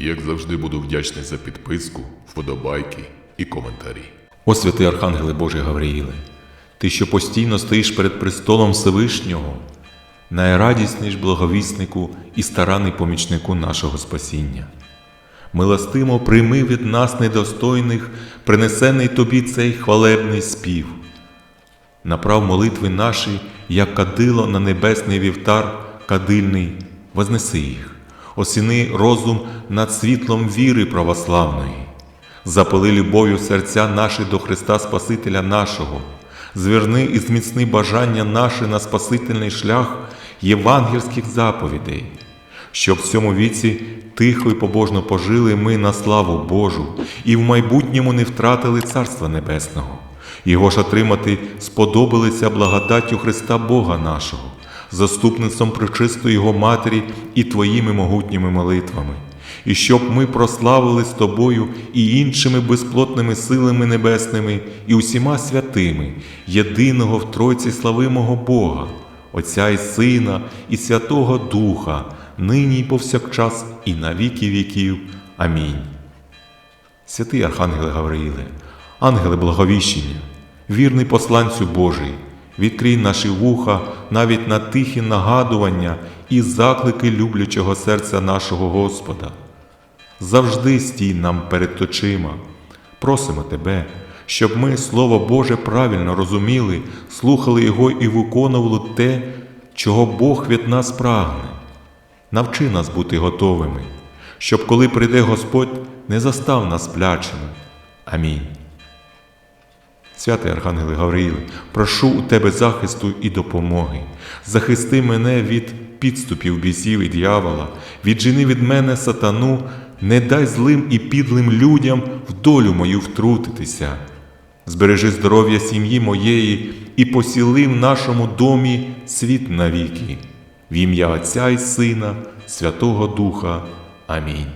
Як завжди буду вдячний за підписку, вподобайки і коментарі. О святий Архангеле Боже Гавриїле, ти, що постійно стоїш перед престолом Всевишнього, найрадісніш благовіснику і старанний помічнику нашого спасіння. Милостимо прийми від нас недостойних, принесений тобі цей хвалебний спів. Направ молитви наші, як кадило на небесний вівтар кадильний, вознеси їх, осіни розум над світлом віри православної, запали любов'ю серця наші до Христа Спасителя нашого, зверни і зміцни бажання наші на спасительний шлях євангельських заповідей, щоб в цьому віці тихо і побожно пожили ми на славу Божу і в майбутньому не втратили Царства Небесного. Його ж отримати сподобалися благодаттю Христа Бога нашого, заступництвом причистої Його Матері і Твоїми могутніми молитвами, і щоб ми прославили з Тобою і іншими безплотними силами небесними, і усіма святими, єдиного в Тройці славимого Бога, Отця і Сина, і Святого Духа, нині і повсякчас, і на віки віків. Амінь. Святий Архангеле Гавриїле, ангеле благовіщення, вірний посланцю Божий, відкрий наші вуха навіть на тихі нагадування і заклики люблячого серця нашого Господа. Завжди стій нам перед очима. Просимо Тебе, щоб ми Слово Боже правильно розуміли, слухали Його і виконували те, чого Бог від нас прагне. Навчи нас бути готовими, щоб коли прийде Господь, не застав нас сплячими. Амінь. Святий Архангеле Гавриїле, прошу у Тебе захисту і допомоги. Захисти мене від підступів бісів і дьявола, віджени від мене сатану, не дай злим і підлим людям в долю мою втрутитися. Збережи здоров'я сім'ї моєї і посіли в нашому домі світ навіки. В ім'я Отця і Сина, Святого Духа. Амінь.